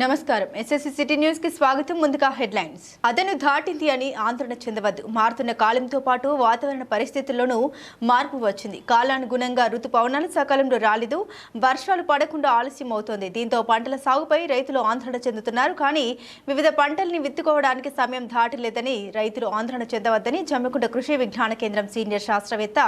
నమస్కారం. SSC city న్యూస్కి స్వాగతం. ముందుగా హెడ్లైన్స్. అదను దాటింది అని ఆందోళన చెందవద్దు. మారుతున్న కాలంతో పాటు వాతావరణ పరిస్థితుల్లోనూ మార్పు వచ్చింది. కాలానుగుణంగా ఋతుపవనాలు సకాలంలో రాలేదు. వర్షాలు పడకుండా ఆలస్యం అవుతోంది. దీంతో పంటల సాగుపై రైతులు ఆందోళన చెందుతున్నారు. కానీ వివిధ పంటల్ని విత్తుకోవడానికి సమయం దాటలేదని రైతులు ఆందోళన చెందవద్దని జమ్మికుంట కృషి విజ్ఞాన కేంద్రం సీనియర్ శాస్త్రవేత్త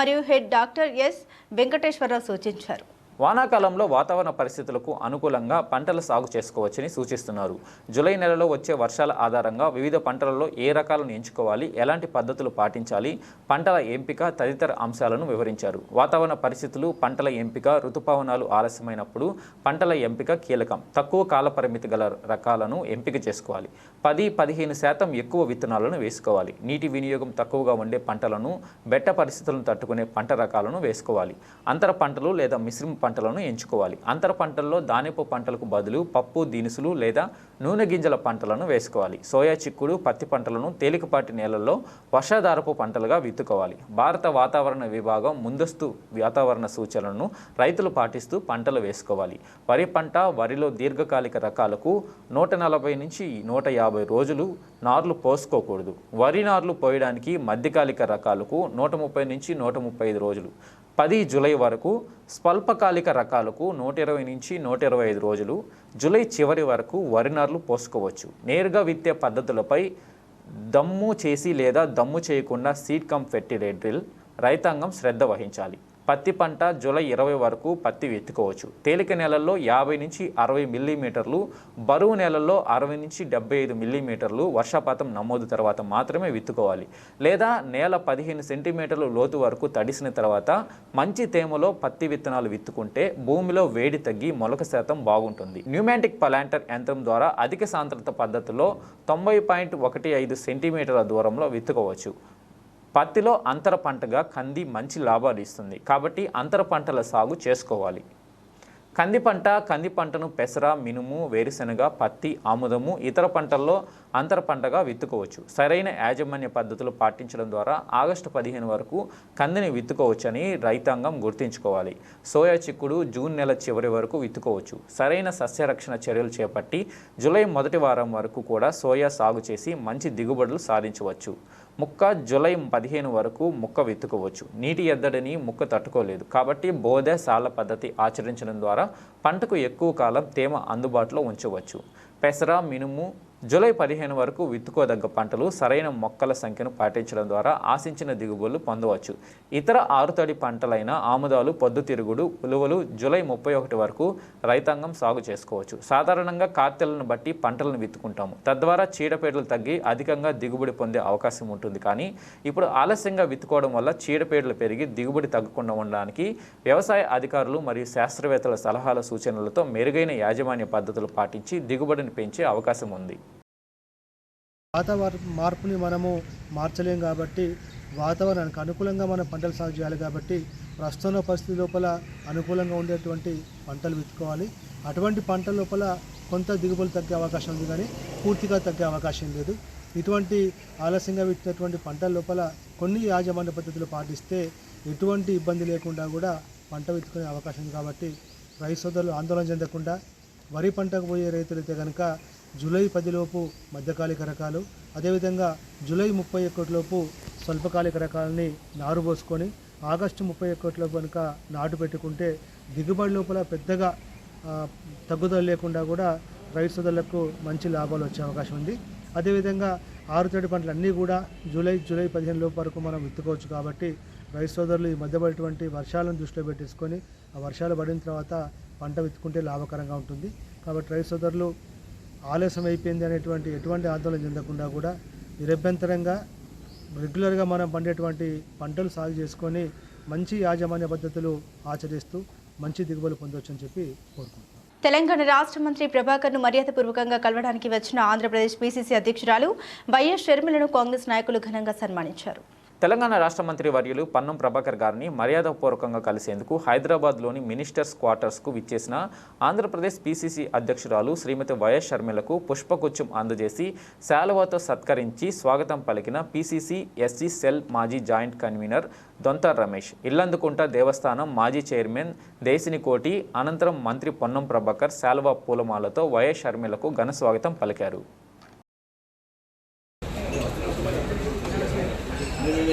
మరియు హెడ్ డాక్టర్ ఎస్ వెంకటేశ్వరరావు సూచించారు. వానాకాలంలో వాతావరణ పరిస్థితులకు అనుకూలంగా పంటల సాగు చేసుకోవచ్చని సూచిస్తున్నారు. జూలై నెలలో వచ్చే వర్షాల ఆధారంగా వివిధ పంటలలో ఏ రకాలను ఎంచుకోవాలి ఎలాంటి పద్ధతులు పాటించాలి పంటల ఎంపిక తదితర అంశాలను వివరించారు. వాతావరణ పరిస్థితులు పంటల ఎంపిక ఋతుపవనాలు ఆలస్యమైనప్పుడు పంటల ఎంపిక కీలకం. తక్కువ కాల పరిమితి గల రకాలను ఎంపిక చేసుకోవాలి. పది పదిహేను శాతం ఎక్కువ విత్తనాలను వేసుకోవాలి. నీటి వినియోగం తక్కువగా ఉండే పంటలను బెట్ట పరిస్థితులను తట్టుకునే పంట రకాలను వేసుకోవాలి. అంతర పంటలు లేదా మిశ్రమ పంటలను ఎంచుకోవాలి. అంతర పంటల్లో దానిపు పంటలకు బదులు పప్పు దినుసులు లేదా నూనె గింజల పంటలను వేసుకోవాలి. సోయా చిక్కుడు పత్తి పంటలను తేలికపాటి నేలల్లో వర్షాధారపు పంటలుగా విత్తుకోవాలి. భారత వాతావరణ విభాగం ముందస్తు వాతావరణ సూచనలను రైతులు పాటిస్తూ పంటలు వేసుకోవాలి. వరి పంట వరిలో దీర్ఘకాలిక రకాలకు నూట నలభై నుంచి నూట యాభై రోజులు నార్లు పోసుకోకూడదు. వరి నార్లు పోయడానికి మధ్యకాలిక రకాలకు నూట ముప్పై నుంచి నూట ముప్పై ఐదు రోజులు. పది జూలై వరకు స్వల్పకాలిక రకాలకు నూట ఇరవై నుంచి నూట ఇరవై ఐదు రోజులు జూలై చివరి వరకు వరినార్లు పోసుకోవచ్చు. నేరుగా విత్తే పద్ధతులపై దమ్ము చేసి లేదా దమ్ము చేయకుండా సీడ్ కమ్ ఫెర్టిలైట్ డ్రిల్ రైతాంగం శ్రద్ధ వహించాలి. పత్తి పంట జూలై ఇరవై వరకు పత్తి విత్తుకోవచ్చు. తేలిక నెలల్లో యాభై నుంచి అరవై మిల్లీమీటర్లు బరువు నెలల్లో అరవై నుంచి డెబ్బై ఐదు మిల్లీమీటర్లు వర్షపాతం నమోదు తర్వాత మాత్రమే విత్తుకోవాలి. లేదా నేల పదిహేను సెంటీమీటర్లు లోతు వరకు తడిసిన తర్వాత మంచి తేమలో పత్తి విత్తనాలు విత్తుకుంటే భూమిలో వేడి తగ్గి మొలక శాతం బాగుంటుంది. న్యూమాటిక్ పలాంటర్ యంత్రం ద్వారా అధిక సాంద్రత పద్ధతిలో తొంభై పాయింట్ ఒకటి ఐదు సెంటీమీటర్ల దూరంలో విత్తుకోవచ్చు. పత్తిలో అంతర పంటగా కంది మంచి లాభాలు ఇస్తుంది. కాబట్టి అంతర పంటల సాగు చేసుకోవాలి. కంది పంట కంది పంటను పెసర మినుము వేరుశెనగ పత్తి ఆముదము ఇతర పంటల్లో అంతర పంటగా విత్తుకోవచ్చు. సరైన యాజమాన్య పద్ధతులు పాటించడం ద్వారా ఆగస్టు పదిహేను వరకు కందిని విత్తుకోవచ్చని రైతాంగం గుర్తుంచుకోవాలి. సోయా చిక్కుడు జూన్ నెల చివరి వరకు విత్తుకోవచ్చు. సరైన సస్యరక్షణ చర్యలు చేపట్టి జూలై మొదటి వారం వరకు కూడా సోయా సాగు చేసి మంచి దిగుబడులు సాధించవచ్చు. ముక్క జూలై పదిహేను వరకు ముక్క విత్తుకోవచ్చు. నీటి ఎద్దడిని ముక్క తట్టుకోలేదు. కాబట్టి బోధె సాల పద్ధతి ఆచరించడం ద్వారా పంటకు ఎక్కువ కాలం తేమ అందుబాటులో ఉంచవచ్చు. పెసర మినుము జూలై పదిహేను వరకు విత్తుకోదగ్గ పంటలు సరైన మొక్కల సంఖ్యను పాటించడం ద్వారా ఆశించిన దిగుబడులు పొందవచ్చు. ఇతర ఆరుతడి పంటలైన ఆముదాలు పొద్దుతిరుగుడు ఉలువలు జూలై ముప్పై ఒకటి వరకు రైతాంగం సాగు చేసుకోవచ్చు. సాధారణంగా కార్తెలను బట్టి పంటలను విత్తుకుంటాము. తద్వారా చీడపీడలు తగ్గి అధికంగా దిగుబడి పొందే అవకాశం ఉంటుంది. కానీ ఇప్పుడు ఆలస్యంగా విత్తుకోవడం వల్ల చీడపీడలు పెరిగి దిగుబడి తగ్గకుండా ఉండడానికి వ్యవసాయ అధికారులు మరియు శాస్త్రవేత్తల సలహాల సూచనలతో మెరుగైన యాజమాన్య పద్ధతులు పాటించి దిగుబడిని పెంచే అవకాశం ఉంది. వాతావరణ మార్పుని మనము మార్చలేం కాబట్టి వాతావరణానికి అనుకూలంగా మనం పంటలు సాగు చేయాలి కాబట్టి ప్రస్తుత పరిస్థితి లోపల అనుకూలంగా ఉండేటువంటి పంటలు విత్తుకోవాలి. అటువంటి పంటల లోపల కొంత దిగుబడులు తగ్గే అవకాశం ఉంది కానీ పూర్తిగా తగ్గే అవకాశం లేదు. ఇటువంటి ఆలస్యంగా విత్తినటువంటి పంటల లోపల కొన్ని యాజమాన్య పద్ధతులు పాటిస్తే ఎటువంటి ఇబ్బంది లేకుండా కూడా పంట విత్తుకునే అవకాశం ఉంది కాబట్టి రైతు సోదరులు ఆందోళన చెందకుండా వరి పంటకు పోయే రైతులైతే కనుక జూలై పదిలోపు మధ్యకాలిక రకాలు అదేవిధంగా జూలై ముప్పై ఒకటిలోపు స్వల్పకాలిక రకాలని నారు పోసుకొని ఆగస్టు ముప్పై ఒకటిలోపు కనుక నాటు పెట్టుకుంటే దిగుబడి లోపల పెద్దగా తగ్గుదల లేకుండా కూడా రైతు సోదరులకు మంచి లాభాలు వచ్చే అవకాశం ఉంది. అదేవిధంగా ఆరు తడి పంటలు అన్నీ కూడా జూలై జూలై పదిహేను లోపు వరకు మనం విత్తుకోవచ్చు కాబట్టి రైతు సోదరులు ఈ మధ్య పడేటువంటి వర్షాలను దృష్టిలో పెట్టేసుకొని ఆ వర్షాలు పడిన తర్వాత పంట విత్తుకుంటే లాభకరంగా ఉంటుంది. కాబట్టి రైతు సోదరులు ఆలస్యం అయిపోయింది అనేటువంటి ఎటువంటి ఆందోళన చెందకుండా కూడా నిరభ్యంతరంగా రెగ్యులర్గా మనం పండేటువంటి పంటలు సాగు చేసుకొని మంచి యాజమాన్య పద్ధతులు ఆచరిస్తూ మంచి దిగుబడులు పొందవచ్చని చెప్పి కోరుకుంటున్నాను తెలంగాణ రాష్ట్ర మంత్రి ప్రభాకర్ను మర్యాదపూర్వకంగా కలవడానికి వచ్చిన ఆంధ్రప్రదేశ్ పీసీసీ అధ్యక్షురాలు వైఎస్ షర్మిలను కాంగ్రెస్ నాయకులు ఘనంగా సన్మానించారు. తెలంగాణ రాష్ట్ర మంత్రి వర్యులు పన్నం ప్రభాకర్ గారిని మర్యాదపూర్వకంగా కలిసేందుకు హైదరాబాద్లోని మినిస్టర్స్ క్వార్టర్స్కు విచ్చేసిన ఆంధ్రప్రదేశ్ పీసీసీ అధ్యక్షురాలు శ్రీమతి వైఎస్ షర్మిలకు పుష్పగుచ్చం అందజేసి శాలువాతో సత్కరించి స్వాగతం పలికిన పీసీసీ ఎస్సీ సెల్ మాజీ జాయింట్ కన్వీనర్ దొంత రమేష్. ఇల్లందుకుంట దేవస్థానం మాజీ చైర్మన్ దేశినికోటి అనంతరం మంత్రి పొన్నం ప్రభాకర్ శాలువా పూలమాలతో వైఎస్ షర్మిలకు ఘన స్వాగతం పలికారు.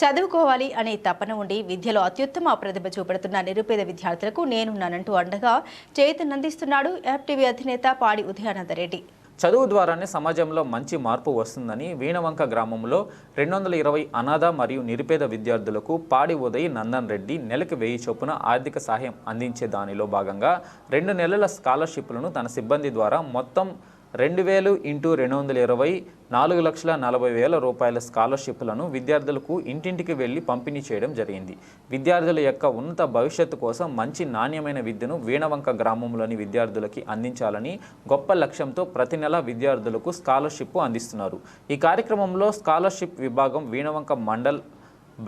చదువుకోవాలి. అనే తపన ఉండి విద్యలో అత్యుత్తమ ప్రతిభ చూపెడుతున్న నిరుపేద విద్యార్థులకు నేనున్నానంటూ అండగా చేతనందిస్తున్నాడు యాప్టీవీ అధినేత పాడి ఉదయానందరెడ్డి చదువు ద్వారానే సమాజంలో మంచి మార్పు వస్తుందని వీణవంక గ్రామంలో రెండు వందల ఇరవై అనాథ మరియు నిరుపేద విద్యార్థులకు పాడి ఉదయ్ నందన్ రెడ్డి నెలకు వెయ్యి చొప్పున ఆర్థిక సహాయం అందించే దానిలో భాగంగా రెండు నెలల స్కాలర్షిప్లను తన సిబ్బంది ద్వారా మొత్తం రెండు వేలు ఇంటూ రెండు వందల ఇరవై నాలుగు లక్షల నలభై వేల రూపాయల స్కాలర్షిప్లను విద్యార్థులకు ఇంటింటికి వెళ్ళి పంపిణీ చేయడం జరిగింది. విద్యార్థుల యొక్క ఉన్నత భవిష్యత్తు కోసం మంచి నాణ్యమైన విద్యను వీణవంక గ్రామంలోని విద్యార్థులకి అందించాలని గొప్ప లక్ష్యంతో ప్రతి నెల విద్యార్థులకు స్కాలర్షిప్ అందిస్తున్నారు. ఈ కార్యక్రమంలో స్కాలర్షిప్ విభాగం Veenavanka mandal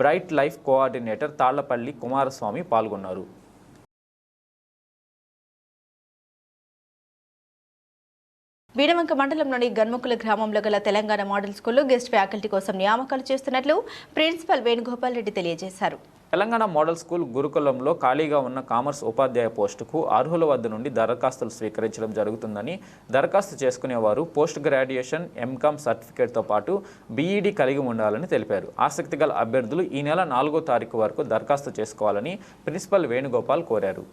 bright life coordinator Tallapalli Kumaraswamy పాల్గొన్నారు. వీడవంక మండలంలోని గన్ముకుల గ్రామంలో గల తెలంగాణ మోడల్ స్కూల్లో గెస్ట్ ఫ్యాకల్టీ కోసం నియామకాలు చేస్తున్నట్లు ప్రిన్సిపల్ వేణుగోపాల్ రెడ్డి తెలియజేశారు. తెలంగాణ మోడల్ స్కూల్ గురుకులంలో ఖాళీగా ఉన్న కామర్స్ ఉపాధ్యాయ పోస్టుకు అర్హుల వద్ద నుండి దరఖాస్తులు స్వీకరించడం జరుగుతుందని దరఖాస్తు చేసుకునేవారు పోస్ట్ గ్రాడ్యుయేషన్ ఎంకామ్ సర్టిఫికేట్తో పాటు బీఈడీ కలిగి ఉండాలని తెలిపారు. ఆసక్తి గల అభ్యర్థులు ఈ నెల నాలుగో తారీఖు వరకు దరఖాస్తు చేసుకోవాలని ప్రిన్సిపల్ వేణుగోపాల్ కోరారు.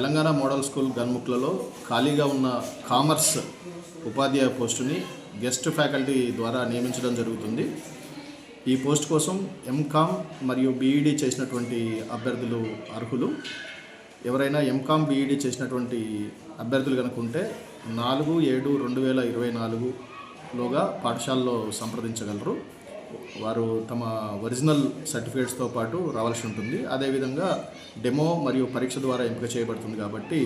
తెలంగాణ మోడల్ స్కూల్ గన్ముక్లలో ఖాళీగా ఉన్న కామర్స్ ఉపాధ్యాయ పోస్టుని గెస్ట్ ఫ్యాకల్టీ ద్వారా నియమించడం జరుగుతుంది. ఈ పోస్ట్ కోసం ఎంకామ్ మరియు బీఈడీ చేసినటువంటి అభ్యర్థులు అర్హులు. ఎవరైనా ఎంకామ్ బీఈడీ చేసినటువంటి అభ్యర్థులు కనుక ఉంటే నాలుగు ఏడు రెండు వేల ఇరవై నాలుగులోగా పాఠశాలలో సంప్రదించగలరు. వారు తమ ఒరిజినల్ సర్టిఫికేట్స్తో పాటు రావాల్సి ఉంటుంది. అదేవిధంగా డెమో మరియు పరీక్ష ద్వారా ఎంపిక చేయబడుతుంది కాబట్టి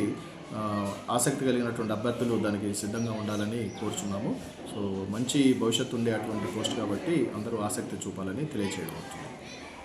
ఆసక్తి కలిగినటువంటి అభ్యర్థులు దానికి సిద్ధంగా ఉండాలని కోరుచున్నాము. సో మంచి భవిష్యత్తు ఉండే అటువంటి పోస్ట్ కాబట్టి అందరూ ఆసక్తి చూపాలని తెలియజేయవచ్చు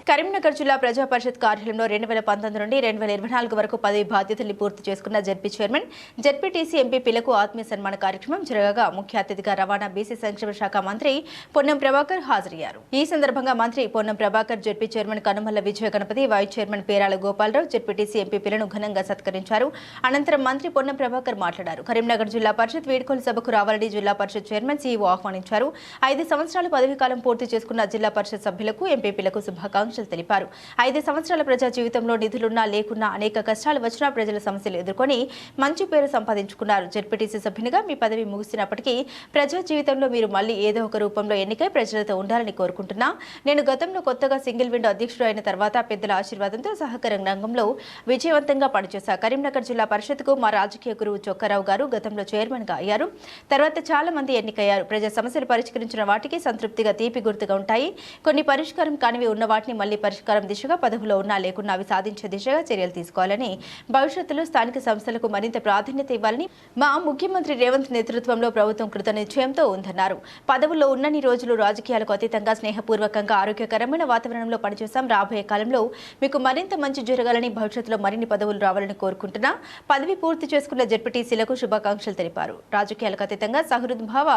కరీంనగర్ జిల్లా ప్రజా పరిషత్ కార్యాలయంలో రెండు వేల పంతొమ్మిది నుండి రెండు వేల ఇరవై నాలుగు వరకు పదవి బాధ్యతల్ని పూర్తి చేసుకున్న జడ్పీ చైర్మన్ జడ్పీటీసీ ఎంపీపీలకు ఆత్మీయ సన్మాన కార్యక్రమం జరగగా ముఖ్య అతిథిగా రవాణా బీసీ సంక్షేమ శాఖ మంత్రి పొన్నం ప్రభాకర్ హాజరయ్యారు. ఈ సందర్భంగా మంత్రి Ponnam Prabhakar ZP chairman Kanumalla Vijaya Ganapathi vice chairman Perala Gopalarao ZPTC ఎంపీపీలను ఘనంగా సత్కరించారు. అనంతరం మంత్రి పొన్నం ప్రభాకర్ మాట్లాడారు. కరీంనగర్ జిల్లా పరిషత్ వీడ్కోలు సభకు రావాలని జిల్లా పరిషత్ చైర్మన్ సీఈఓ ఆహ్వానించారు. ఐదు సంవత్సరాల పదవీ కాలం పూర్తి చేసుకున్న జిల్లా పరిషత్ సభ్యులకు ఎంపీపీలకు శుభాకాంక్షలు. తెలిపారు. ఐదు సంవత్సరాల ప్రజా జీవితంలో నిధులున్నా లేకున్నా అనేక కష్టాలు వచ్చినా ప్రజల సమస్యలు ఎదుర్కొని మంచి పేరు సంపాదించుకున్నారు. జడ్పీటీసీ సభ్యునిగా మీ పదవి ముగిసినప్పటికీ ప్రజా జీవితంలో మీరు మళ్ళీ ఏదో ఒక రూపంలో ఎన్నికై ప్రజలతో ఉండాలని కోరుకుంటున్నా. నేను గతంలో కొత్తగా సింగిల్ విండో అధ్యక్షుడు అయిన తర్వాత పెద్దల ఆశీర్వాదంతో సహకార రంగంలో విజయవంతంగా పనిచేశా. కరీంనగర్ జిల్లా పరిషత్కు మా రాజకీయ గురువు చొక్కారావు గారు గతంలో చైర్మన్గా అయ్యారు. తర్వాత చాలా మంది ఎన్నికయ్యారు. ప్రజా సమస్యలు పరిష్కరించిన వాటికి సంతృప్తిగా తీపి గుర్తుగా ఉంటాయి. కొన్ని పరిష్కారం కానివి ఉన్న వాటిని మళ్ళీ పరిష్కారం దిశగా పదవిలో ఉన్నా లేకున్నా అవి సాధించే దిశగా చర్యలు తీసుకోవాలని భవిష్యత్తులో స్థానిక సంస్థలకు మరింత ప్రాధాన్యత ఇవ్వాలని మా ముఖ్యమంత్రి రేవంత్ నేతృత్వంలో ప్రభుత్వం కృత నిశ్చయంతో ఉందన్నారు. పదవుల్లో ఉన్నన్ని రోజులు రాజకీయాలకు అతీతంగా స్నేహపూర్వకంగా ఆరోగ్యకరమైన వాతావరణంలో పనిచేస్తాం రాబోయే కాలంలో మీకు మరింత మంచి జరగాలని భవిష్యత్తులో మరిన్ని పదవులు రావాలని కోరుకుంటున్నా. పదవి పూర్తి చేసుకున్న జడ్పీటీసీలకు శుభాకాంక్షలు తెలిపారు. రాజకీయాలకు అతీతంగా సహృద్భావ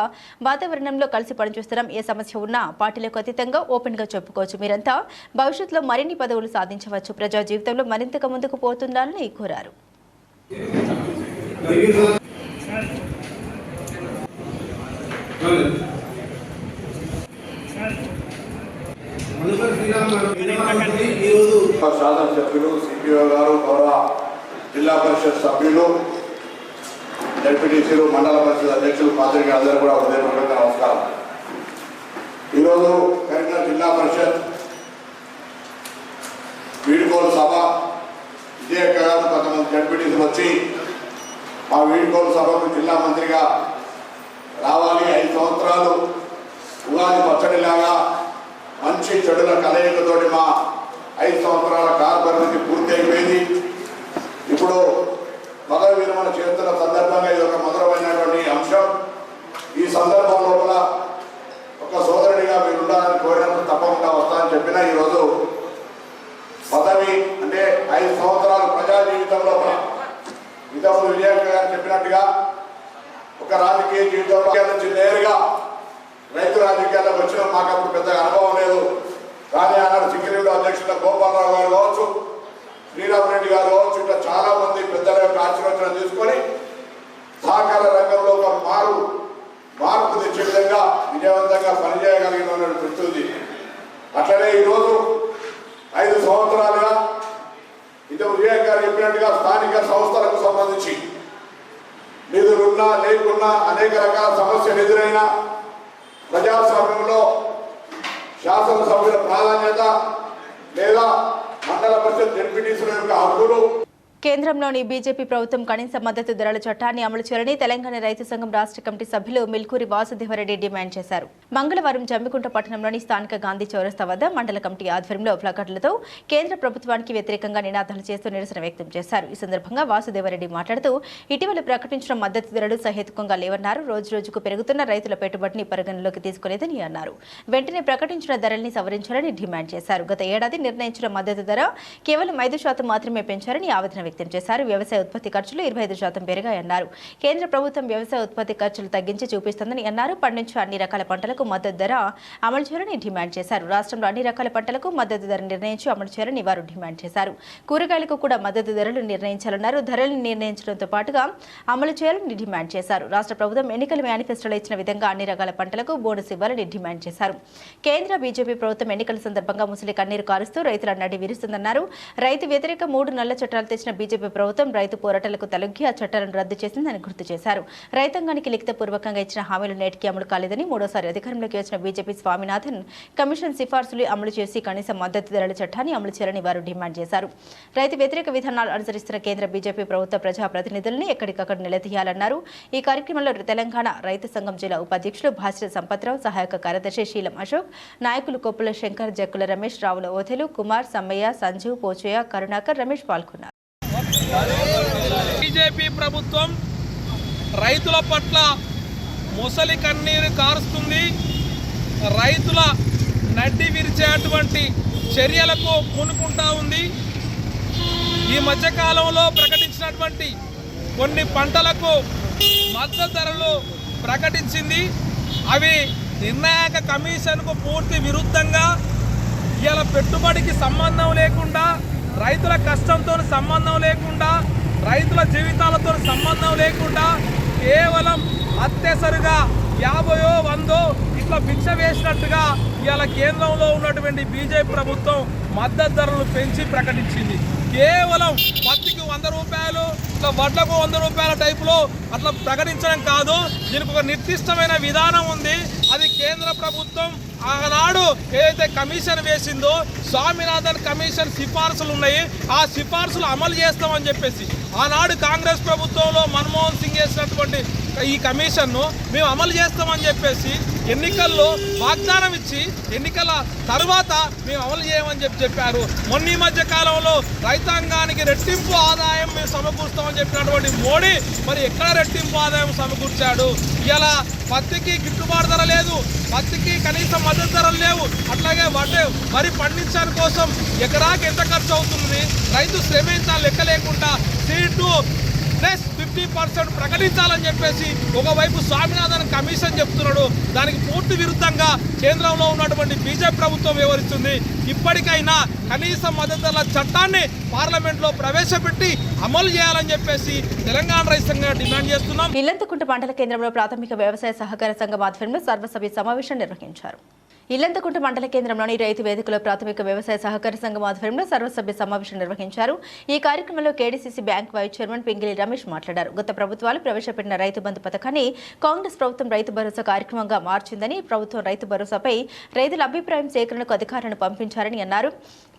వాతావరణంలో కలిసి పనిచేస్తున్నాం. ఏ సమస్య ఉన్నా పార్టీలకు అతీతంగా ఓపెన్గా చెప్పుకోవచ్చు. మీరంతా భవిష్యత్తులో మరిన్ని పదవులు సాధించవచ్చు. ప్రజా జీవితంలో మరింతగా ముందుకు పోతుండాలని కోరారు. శాసన సభ్యులు సిపిఓ గారు గౌరవ జిల్లా పరిషత్ సభ్యులు డెప్యూటీసీలు మండల పరిషత్ అధ్యక్షులు పాత్రిక అందరూ కూడా హృదయపూర్వక నమస్కారం. ఈరోజు కరీంనగర్ జిల్లా పరిషత్ వీడుకోలు సభ. ఇదే కదా కొంతమంది డెప్యూటీస్ వచ్చి ఆ వీడుకోలు సభకు జిల్లా మంత్రిగా రావాలి. ఐదు సంవత్సరాలు ఉగాది పచ్చడిలాగా మంచి చెడుల కలయికతోటి మా ఐదు సంవత్సరాల కాలపరిమితి పూర్తి అయిపోయింది ఇప్పుడు పదవి విరమణ చేస్తున్న సందర్భంగా ఇది ఒక మధురమైనటువంటి అంశం. ఈ సందర్భం లోపల ఒక సోదరుడిగా మీరు ఉండాలని కోరినప్పుడు తప్పకుండా వస్తానని చెప్పిన ఈరోజు ఐదు సంవత్సరాలు ప్రజా జీవితంలో లోపల ఇంతకుముందు గారు చెప్పినట్టుగా ఒక రాజకీయ జీవితంలో నుంచి నేరుగా రైతు రాజకీయాల్లోకి వచ్చిన మాకు అప్పుడు పెద్దగా అనుభవం లేదు. కానీ ఆనాడు సిక్కిరీడు అధ్యక్షుల గోపాలరావు గారు కావచ్చు శ్రీరామరెడ్డి గారు కావచ్చు ఇట్లా చాలా మంది పెద్దల యొక్క ఆశీర్వచనం తీసుకొని సహకార రంగంలో ఒక మారు మార్పు తెచ్చే విధంగా విజయవంతంగా పనిచేయగలిగిన గుర్తుంది అట్లనే ఈరోజు ఐదు సంవత్సరాలుగా ఇంతకు వివేక్ గారు చెప్పినట్టుగా స్థానిక సంస్థలకు సంబంధించి నిధులున్నా లేకున్నా అనేక రకాల సమస్యలు ఎదురైనా ప్రజాస్వామ్యంలో శాసనసభ్యుల ప్రాధాన్యత లేదా మండల పరిషత్ జడ్పీటీసుల యొక్క హక్కులు కేంద్రంలోని బీజేపీ ప్రభుత్వం కనీస మద్దతు ధరల చట్టాన్ని అమలు చేయాలని తెలంగాణ రైతు సంఘం రాష్ట్ర కమిటీ సభ్యులు మిల్కూరి వాసుదేవరెడ్డి డిమాండ్ చేశారు. మంగళవారం జమ్మికుంట పట్టణంలోని స్థానిక గాంధీ చౌరస్తా వద్ద మండల కమిటీ ఆధ్వర్యంలో ప్లకార్డులతో కేంద్ర ప్రభుత్వానికి వ్యతిరేకంగా నినాదాలు చేస్తూ నిరసన వ్యక్తం చేశారు. ఈ సందర్భంగా వాసుదేవరెడ్డి మాట్లాడుతూ ఇటీవల ప్రకటించిన మద్దతు ధరలు సహేతుకంగా లేవన్నారు. రోజు రోజుకు పెరుగుతున్న రైతుల పెట్టుబడిని పరిగణలోకి తీసుకోలేదని అన్నారు. వెంటనే ప్రకటించిన ధరల్ని సవరించాలని డిమాండ్ చేశారు. గత ఏడాది నిర్ణయించిన మద్దతు ధర కేవలం ఐదు శాతం మాత్రమే పెంచారని ఆవేదన వ్యక్తం చేశారు. వ్యవసాయ ఉత్పత్తి ఖర్చులు ఇరవై ఐదు శాతం పెరిగాయన్నారు. కేంద్ర ప్రభుత్వం వ్యవసాయ ఉత్పత్తి ఖర్చులు తగ్గించి చూపిస్తుందని అన్నారు. పండించే అన్ని రకాల పంటలకు మద్దతు ధర అమలు చేయాలని డిమాండ్ చేశారు. రాష్ట్రంలో అన్ని రకాల పంటలకు మద్దతు ధర నిర్ణయించి అమలు చేయాలని వారు డిమాండ్ చేశారు. కూరగాయలకు కూడా మద్దతు ధరలు నిర్ణయించాలన్నారు. ధరలు నిర్ణయించడంతో పాటుగా అమలు చేయాలని డిమాండ్ చేశారు. రాష్ట్ర ప్రభుత్వం ఎన్నికల మేనిఫెస్టోలో ఇచ్చిన విధంగా అన్ని రకాల పంటలకు బోనస్ ఇవ్వాలని డిమాండ్ చేశారు. కేంద్ర బీజేపీ ప్రభుత్వం ఎన్నికల సందర్భంగా ముసలి కన్నీరు కారుస్తూ రైతుల నడి విరుస్తుందన్నారు. రైతు వ్యతిరేక మూడు నల్ల చట్టాలు తెచ్చిన బీజేపీ ప్రభుత్వం రైతు పోరాటాలకు తలొగ్గి ఆ చట్టాలను రద్దు చేసిందని గుర్తు చేశారు. రైతాంగానికి లిఖితపూర్వకంగా ఇచ్చిన హామీలు నేటికి అమలు కాలేదని మూడోసారి అధికారంలోకి వచ్చిన బీజేపీ స్వామినాథన్ కమిషన్ సిఫార్సులు అమలు చేసి కనీస మద్దతు ధరల చట్టాన్ని అమలు చేయాలని వారు డిమాండ్ చేశారు. రైతు వ్యతిరేక విధానాలు అనుసరిస్తున్న కేంద్ర బీజేపీ ప్రభుత్వ ప్రజాప్రతినిధుల్ని ఎక్కడికక్కడ నిలదీయాలన్నారు. ఈ కార్యక్రమంలో తెలంగాణ రైతు సంఘం జిల్లా ఉపాధ్యక్షులు భాస్కర సంపత్రావు సహాయక కార్యదర్శి శీలం అశోక్ నాయకులు కొప్పుల శంకర్ జక్కుల రమేష్ రావుల ఓథెలు కుమార్ సమ్మయ్య సంజీవ్ పోచయ్య కరుణాకర్ రమేష్ పాల్గొన్నారు. బీజేపీ ప్రభుత్వం రైతుల పట్ల ముసలి కన్నీరు కారుస్తుంది. రైతుల నడ్డి విరిచేటువంటి చర్యలకు పూనుకుంటా ఉంది. ఈ మధ్యకాలంలో ప్రకటించినటువంటి కొన్ని పంటలకు మద్దతు ధరలు ప్రకటించింది. అవి నిర్ణాయక కమిషన్కు పూర్తి విరుద్ధంగా ఇలా పెట్టుబడికి సంబంధం లేకుండా రైతుల కష్టంతో సంబంధం లేకుండా రైతుల జీవితాలతో సంబంధం లేకుండా కేవలం అత్యసరిగా యాభయో వందో ఇట్లా భిక్ష వేసినట్టుగా ఇవాళ కేంద్రంలో ఉన్నటువంటి బీజేపీ ప్రభుత్వం మద్దతు ధరలు పెంచి ప్రకటించింది. కేవలం పత్తికి వంద రూపాయలు ఇట్లా వడ్లకు వంద రూపాయల టైపులో అట్లా ప్రకటించడం కాదు. దీనికి ఒక నిర్దిష్టమైన విధానం ఉంది. అది కేంద్ర ప్రభుత్వం ఆనాడు ఏదైతే కమిషన్ వేసిందో స్వామినాథన్ కమిషన్ సిఫార్సులు ఉన్నాయి ఆ సిఫార్సులు అమలు చేస్తామని చెప్పేసి ఆనాడు కాంగ్రెస్ ప్రభుత్వంలో మన్మోహన్ సింగ్ చేసినటువంటి ఈ కమిషన్ను మేము అమలు చేస్తామని చెప్పేసి ఎన్నికల్లో వాగ్దానం ఇచ్చి ఎన్నికల తర్వాత మేము అమలు చేయమని చెప్పి చెప్పారు. మొన్న ఈ మధ్య కాలంలో రైతాంగానికి రెట్టింపు ఆదాయం మేము సమకూరుస్తామని చెప్పినటువంటి మోడీ మరి ఎక్కడ రెట్టింపు ఆదాయం సమకూర్చాడు? ఇలా పత్తికి గిట్టుబాటు ధర లేదు పత్తికి కనీసం మద్దతు ధరలు లేవు. అట్లాగే వడ్డే వరి పండించడానికి కోసం ఎకరాకి ఎంత ఖర్చు అవుతుంది? రైతు శ్రమించాలి లెక్క లేకుండా సీటు ప్లస్ ఫిఫ్టీ పర్సెంట్ ప్రకటించాలని చెప్పేసి ఒకవైపు స్వామినాథన్ కమిషన్ చెప్తున్నాడు. దానికి పూర్తి విరుద్ధంగా కేంద్రంలో ఉన్నటువంటి బీజేపీ ప్రభుత్వం వ్యవహరిస్తుంది. ఇప్పటికైనా కనీస మద్దతుల చట్టాన్ని పార్లమెంట్లో ప్రవేశపెట్టి అమలు చేయాలని చెప్పేసి తెలంగాణ రైతు డిమాండ్ చేస్తున్నాం. ఇల్లంతకుంట మండల కేంద్రంలో ప్రాథమిక వ్యవసాయ సహకార సంఘం ఆధ్వర్యంలో సర్వసభ్య సమావేశం నిర్వహించారు. ఇల్లంతకుంట మండల కేంద్రంలోని రైతు వేదికలో ప్రాథమిక వ్యవసాయ సహకార సంఘం ఆధ్వర్యంలో సర్వసభ్య సమావేశం నిర్వహించారు. ఈ కార్యక్రమంలో KDCC bank vice chairman Pingili Ramesh మాట్లాడారు. గత ప్రభుత్వాలు ప్రవేశపెట్టిన రైతు బంధు పథకాన్ని కాంగ్రెస్ ప్రభుత్వం రైతు భరోసా కార్యక్రమంగా మార్చిందని ప్రభుత్వం రైతు భరోసాపై రైతుల అభిప్రాయం సేకరణకు అధికారులను పంపించారని అన్నారు.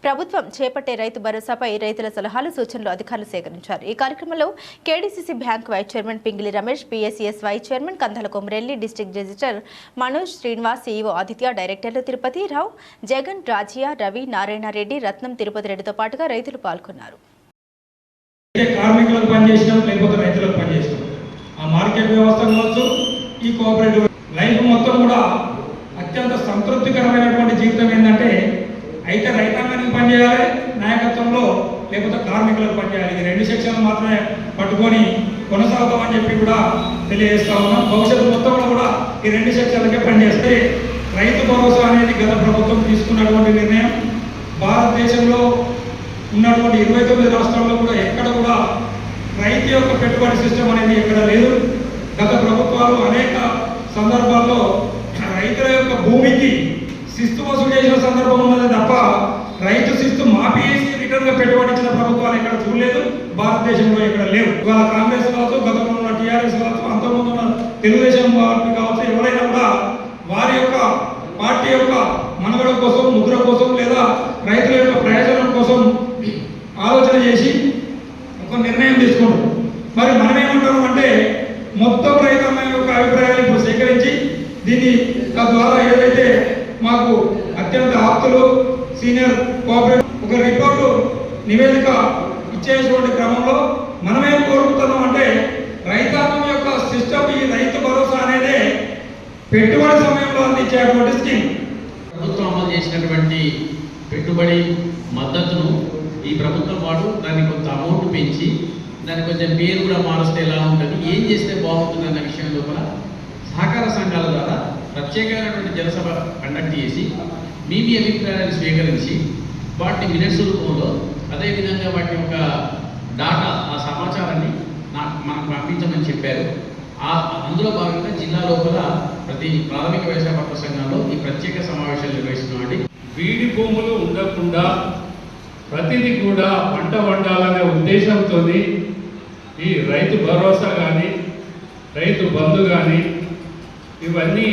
ప్రభుత్వం చేపట్టే రైతు భరోసాపై రైతుల సలహాలు సూచనలు అధికారులు సేకరించారు. ఈ కార్యక్రమంలో KDCC bank vice chairman Pingili Ramesh PSCS vice chairman Kandala Komarelli district register Manoj Srinivas CEO Aditya డైరెక్టర్లు తిరుపతి రావు జగన్ రాజియా రవి నారాయణరెడ్డి రత్నం తిరుపతి రెడ్డితో పాటుగా రైతులు పాల్గొన్నారు. కార్మికులకు పనిచేసినాం లేకపోతే రైతులకు పనిచేసినాం ఆ మార్కెట్ వ్యవస్థ కావచ్చు ఈ కోఆపరేటివ్ లైఫ్ మొత్తం కూడా అత్యంత సంతృప్తికరమైనటువంటి జీవితం ఏంటంటే అయితే రైతాంగానికి పనిచేయాలి నాయకత్వంలో లేకపోతే కార్మికులకు పనిచేయాలి. ఇది రెండు సెక్షన్లు మాత్రమే పట్టుకొని కొనసాగుతామని చెప్పి కూడా తెలియజేస్తా ఉన్నాం. భవిష్యత్తు మొత్తంలో కూడా ఈ రెండు సెక్షన్లకే పనిచేస్తే రైతు భరోసా అనేది గత ప్రభుత్వం తీసుకున్నటువంటి నిర్ణయం. భారతదేశంలో ఉన్నటువంటి ఇరవై తొమ్మిది రాష్ట్రాల్లో కూడా ఎక్కడ కూడా రైతు యొక్క పెట్టుబడి సిస్టమ్ అనేది ఎక్కడ లేదు. గత ప్రభుత్వాలు అనేక సందర్భాల్లో రైతుల యొక్క భూమికి శిస్తు వసూలు చేసిన సందర్భం ఉన్నది తప్ప రైతు శిస్తు మాఫీ చేసి రిటర్న్గా పెట్టుబడి ఇచ్చిన ప్రభుత్వాలు ఎక్కడ చూడలేదు. భారతదేశంలో ఎక్కడ లేవు. ఇవాళ కాంగ్రెస్ కావచ్చు గతంలో ఉన్న టీఆర్ఎస్ కావచ్చు అంతకుముందు ఉన్న తెలుగుదేశం పార్టీ కావచ్చు ఎవరైనా కూడా వారి యొక్క పార్టీ యొక్క మనుగడ కోసం ముద్ర కోసం లేదా రైతుల యొక్క ప్రయోజనం కోసం ఆలోచన చేసి ఒక నిర్ణయం తీసుకుంటాం మరి మనం ఏమంటాం అంటే మొత్తం రైతన్న యొక్క అభిప్రాయాలు ఇప్పుడు సేకరించి దీన్ని తద్వారా ఏదైతే మాకు అత్యంత ఆప్తులు సీనియర్ కోఆపరేటివ్ ఒక రిపోర్టు నివేదిక ఇచ్చేటువంటి క్రమంలో మనమేం కోరుకుతున్నాం అంటే రైతాంగం యొక్క సిస్టమ్ ఈ రైతు భరోసా అనేదే పెట్టుబడి సమయంలో అందించేటువంటి స్కీమ్. ప్రభుత్వం అమలు చేసినటువంటి పెట్టుబడి మద్దతును ఈ ప్రభుత్వం వాడు దాన్ని కొంత అమౌంట్ పెంచి దాన్ని కొంచెం పేరు కూడా మారుస్తే ఎలా ఉంటుంది ఏం చేస్తే బాగుంటుంది అన్న విషయం లోపల సహకార సంఘాల ద్వారా ప్రత్యేకమైనటువంటి జనసభ కండక్ట్ చేసి మీ మీ అభిప్రాయాన్ని స్వీకరించి వాటిని మినిట్స్ రూపంలో అదేవిధంగా వాటి యొక్క డాటా ఆ సమాచారాన్ని నాకు మనకు పంపించమని చెప్పారు. ఆ అందులో భాగంగా జిల్లా లోపల ప్రతి ప్రాథమిక వ్యవసాయ పట్ల సంఘంలో ఈ ప్రత్యేక సమావేశాలు నిర్వహిస్తున్నామండి వీడి భూములు ఉండకుండా ప్రతిదీ కూడా పంట వండాలనే ఉద్దేశంతో ఈ రైతు భరోసా కానీ రైతు బంధు కానీ ఇవన్నీ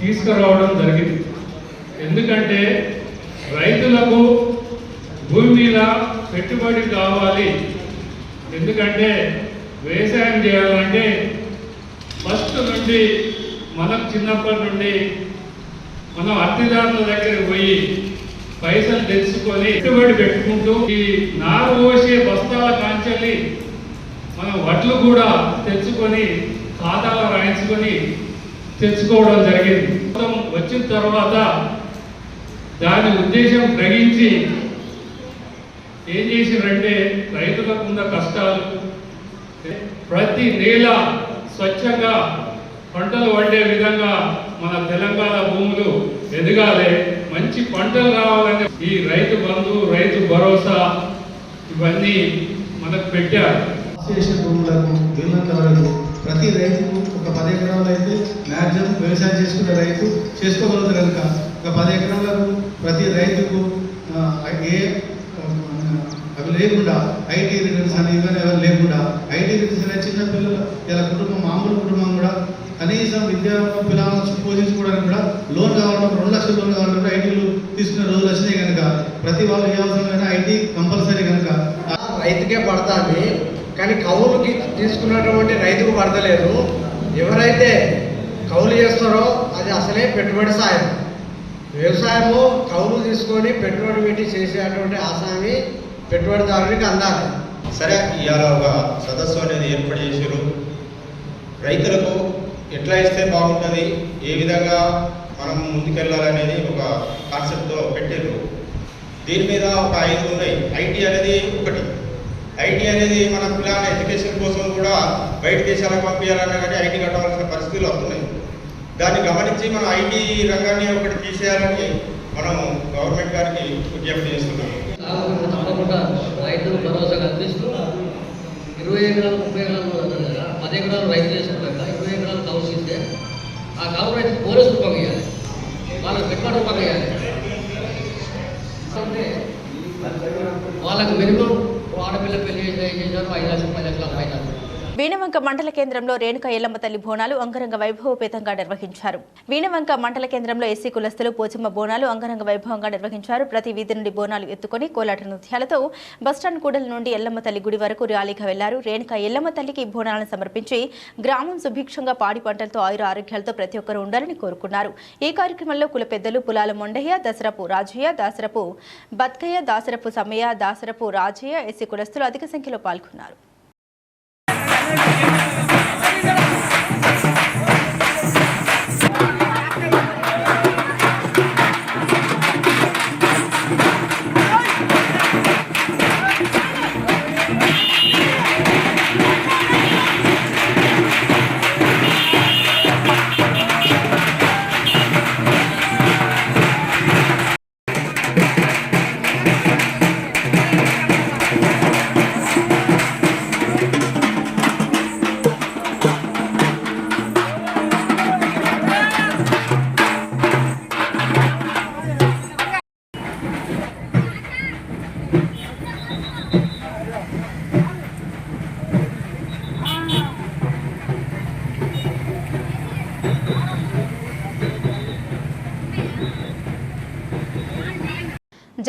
తీసుకురావడం జరిగింది. ఎందుకంటే రైతులకు భూమి మీద పెట్టుబడి కావాలి. ఎందుకంటే వ్యవసాయం చేయాలంటే ఫస్ట్ నుండి మనకు చిన్నప్పటి నుండి మనం అతిదారుల దగ్గరికి పోయి పైసలు తెచ్చుకొని పెట్టుబడి పెట్టుకుంటూ ఈ నారు పోసే బస్తాల కాంచెల్లి మనం వడ్లు కూడా తెచ్చుకొని ఖాతాలో రాయించుకొని తెచ్చుకోవడం జరిగింది. మొత్తం వచ్చిన తర్వాత దాని ఉద్దేశం గ్రహించి ఏం చేసిరంటే రైతులకు ఉన్న కష్టాలు ప్రతి నేల స్వచ్ఛంగా పంటలు వండే విధంగా మన తెలంగాణ భూములు ఎదగాలి మంచి పంటలు రావాలని ఈ రైతు బంధు రైతు భరోసా ఇవన్నీ మనకు పెట్టారు. భూములకు ప్రతి రైతుకు ఒక పది ఎకరాలు అయితే మ్యాక్సిమం వ్యవసాయం చేసుకునే రైతు చేసుకోగలుగుతారు కనుక ఒక పది ఎకరాలకు ప్రతి రైతుకు ఏ అవి లేకుండా ఐటీ రిటర్న్స్ అని ఇవన్నీ ఎవరు లేకుండా ఐటీ రిటర్న్స్ అనే చిన్న పిల్లలు ఇలా కుటుంబం మామూలు కుటుంబం కూడా కనీసం విద్యా పిల్లలను పోషించుకోవడానికి కూడా లోన్ కావాలంటే రెండు లక్షల లోన్ కావాలంటే కూడా ఐటీలు తీసుకునే రోజులు వచ్చినాయి కనుక ప్రతి వాళ్ళు ఏ అవసరమైనా ఐటీ కంపల్సరీ కనుక. రైతుకే పడుతుంది. కానీ కౌలుకి తీసుకున్నటువంటి రైతుకు పడతలేదు. ఎవరైతే కౌలు చేస్తారో అది అసలే పెట్టుబడి సాయం. వ్యవసాయము కౌలు తీసుకొని పెట్టుబడి పెట్టి చేసేటువంటి ఆసామి పెట్టుబడిదారునికి అందాలి. సరే ఇవాళ ఒక సదస్సు అనేది ఏర్పాటు చేశారు. రైతులకు ఎట్లా ఇస్తే బాగుంటుంది ఏ విధంగా మనం ముందుకెళ్ళాలనేది ఒక కాన్సెప్ట్తో పెట్టారు. దీని మీద ఒక ఐదు ఉన్నాయి ఐటీ అనేది ఒకటి. ఐటీ అనేది మన పిల్లల ఎడ్యుకేషన్ కోసం కూడా బయట దేశాలకు పంపించాలన్నా కానీ ఐటీ కట్టవలసిన పరిస్థితులు వస్తున్నాయి దాన్ని గమనించి మన ఐటీ రంగాన్ని ఒకటి తీసేయాలని మనం గవర్నమెంట్ గారికి విజ్ఞప్తి చేస్తున్నాం తప్పకుండా రైతు భరోసా కల్పిస్తూ ఇరవై ఎకరాలు ముప్పై ఎకరాలు కదా? పది ఎకరాలు రైతు చేసుకున్నాక ఇరవై ఎకరాలు కౌలు ఇస్తే ఆ కౌలు రైతు పోలీసులు రూపంగా ఇవ్వాలి వాళ్ళకి ఎట్లా రూపకం చేయాలి అంటే వాళ్ళకి మినిమం ఆడపిల్ల పెళ్ళి చేసి చేశారు ఐదు లక్షలు పది లక్షల అమ్మాయి వీణవంక మండల కేంద్రంలో రేణుక ఎల్లమ్మ తల్లి బోనాలు అంగరంగ వైభవపేతంగా నిర్వహించారు. వీణవంక మండల కేంద్రంలో ఎస్సీ కులస్తులు పోచమ్మ బోనాలు అంగరంగ వైభవంగా నిర్వహించారు. ప్రతి వీధి నుండి బోనాలు ఎత్తుకొని కోలాట నృత్యాలతో బస్టాండ్ కూడల నుండి ఎల్లమ్మ తల్లి గుడి వరకు ర్యాలీగా వెళ్ళారు. రేణుక ఎల్లమ్మ తల్లికి బోనాలను సమర్పించి గ్రామం సుభిక్షంగా పాడి పంటలతో ఆయుర ఆరోగ్యాలతో ప్రతి ఒక్కరూ ఉండాలని కోరుకున్నారు. ఈ కార్యక్రమంలో కుల పెద్దలు పులాల మొండయ్య దసరపు రాజయ్య దాసరపు బత్కయ్య దాసరపు సమయ దాసరపు రాజయ్య ఎస్సీ కులస్తులు అధిక సంఖ్యలో పాల్గొన్నారు.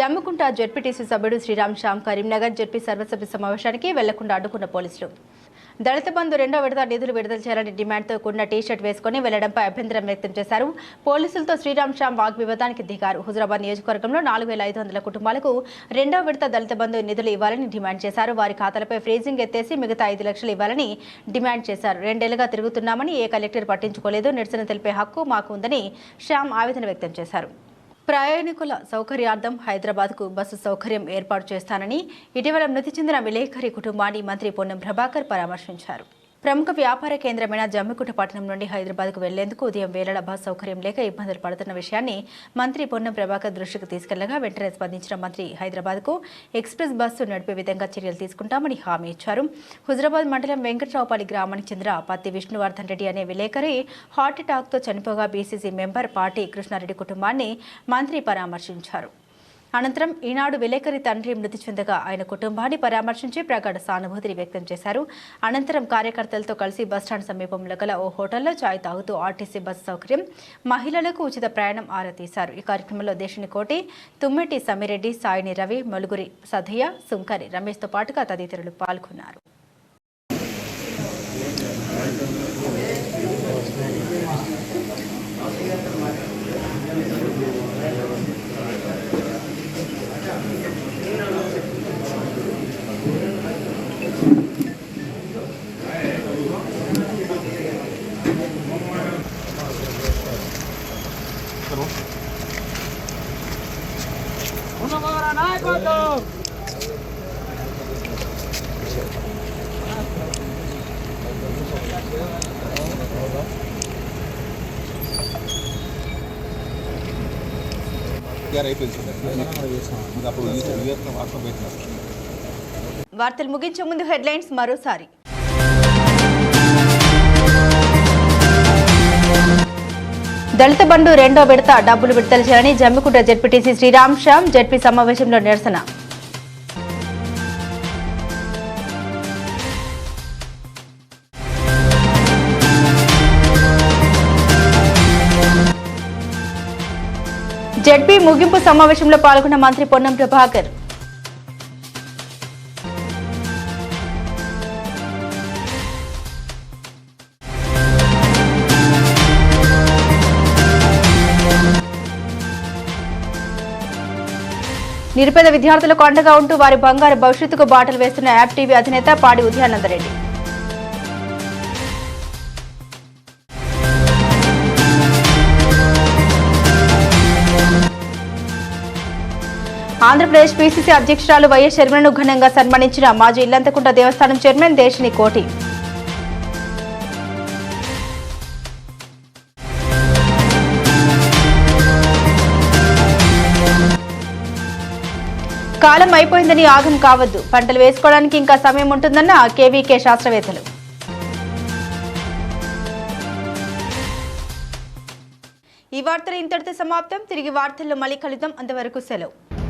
జమ్ముకుంట జడ్పీటీసీ సభ్యుడు శ్రీరామ్ శ్యామ్ కరీంనగర్ జెడ్పీ సర్వసభ్య సమావేశానికి వెళ్ళకుండా అడ్డుకున్న పోలీసులు. దళిత బంధు రెండో విడత నిధులు విడుదల చేయాలని డిమాండ్తో కూడిన టీషర్ట్ వేసుకుని వెళ్ళడంపై అభ్యంతరం వ్యక్తం చేశారు. పోలీసులతో శ్రీరామ్ శ్యామ్ వాగ్వివాదానికి దిగారు. హుజరాబాద్ నియోజకవర్గంలో నాలుగు వేల ఐదు వందల కుటుంబాలకు రెండో విడత దళిత బంధు నిధులు ఇవ్వాలని డిమాండ్ చేశారు. వారి ఖాతాలపై ఫ్రీజింగ్ ఎత్తేసి మిగతా ఐదు లక్షలు ఇవ్వాలని డిమాండ్ చేశారు. రెండేళ్ళుగా తిరుగుతున్నామని ఏ కలెక్టర్ పట్టించుకోలేదు. నిరసన తెలిపే హక్కు మాకు ఉందని శ్యామ్ ఆవేదన వ్యక్తం చేశారు. ప్రయాణికుల సౌకర్యార్థం హైదరాబాద్కు బస్సు సౌకర్యం ఏర్పాటు చేస్తానని ఇటీవల మృతి చెందిన విలేకరి కుటుంబాన్ని మంత్రి పొన్నం ప్రభాకర్ పరామర్శించారు. ప్రముఖ వ్యాపార కేంద్రమైన జమ్మికుంట పట్టణం నుండి హైదరాబాద్కు వెళ్ళేందుకు ఉదయం వేళల బస్ సౌకర్యం లేక ఇబ్బందులు పడుతున్న విషయాన్ని మంత్రి పొన్నం ప్రభాకర్ దృష్టికి తీసుకెళ్ళగా వెంటనే స్పందించిన మంత్రి హైదరాబాద్కు ఎక్స్ప్రెస్ బస్సు నడిపే విధంగా చర్యలు తీసుకుంటామని హామీ ఇచ్చారు. హుజరాబాద్ మండలం వెంకట్రావుపల్లి గ్రామానికి చెందిన పత్తి విష్ణువర్ధన్ రెడ్డి అనే విలేకరి హార్ట్ అటాక్తో చనిపోగా బీసీసీ మెంబర్ పార్టీ కృష్ణారెడ్డి కుటుంబాన్ని మంత్రి పరామర్శించారు. అనంతరం ఈనాడు విలేకరి తండ్రి మృతి చెందగా ఆయన కుటుంబాన్ని పరామర్శించి ప్రగాఢ సానుభూతిని వ్యక్తం చేశారు. అనంతరం కార్యకర్తలతో కలిసి బస్టాండ్ సమీపంలో గల ఓ హోటల్లో చాయ్ తాగుతూ ఆర్టీసీ బస్సు సౌకర్యం మహిళలకు ఉచిత ప్రయాణం ఆరా తీశారు ఈ కార్యక్రమంలో దేశిని కోటి తుమ్మెటి సమిరెడ్డి సాయిని రవి మలుగురి సధయ్య సుంకరి రమేష్తో పాటుగా తదితరులు పాల్గొన్నారు. వార్తలు ముగించే ముందు హెడ్లైన్స్ మరోసారి. దళిత బంధు రెండో విడత డబ్బులు విడుదల చేయాలని జమ్మికుంట జడ్పీటీసీ శ్రీరామ్ శ్యామ్ జడ్పీ సమావేశంలో నిరసన. జడ్పీ ముగింపు సమావేశంలో పాల్గొన్న మంత్రి పొన్నం ప్రభాకర్. నిరుపేద విద్యార్థులకు అండగా ఉంటూ వారి బంగారు భవిష్యత్తుకు బాటలు వేస్తున్న యాప్ టీవీ అధినేత పాడి ఉదయానందరెడ్డి. ఆంధ్రప్రదేశ్ పీసీసీ అధ్యక్షురాలు వైఎస్ శర్మను ఘనంగా సన్మానించిన మాజీ ఇల్లంతకుంట దేవస్థానం చైర్మన్ దేశిని కోటి. కాలం అయిపోయిందని ఆగం కావద్దు. పంటలు వేసుకోవడానికి ఇంకా సమయం ఉంటుందన్న కేవీకే శాస్త్రవేత్తలు. ఈ వార్తలు ఇంతటితో సమాప్తం. తిరిగి వార్తల్లో మళ్ళీ కలుద్దాం. అంతవరకు సెలవు.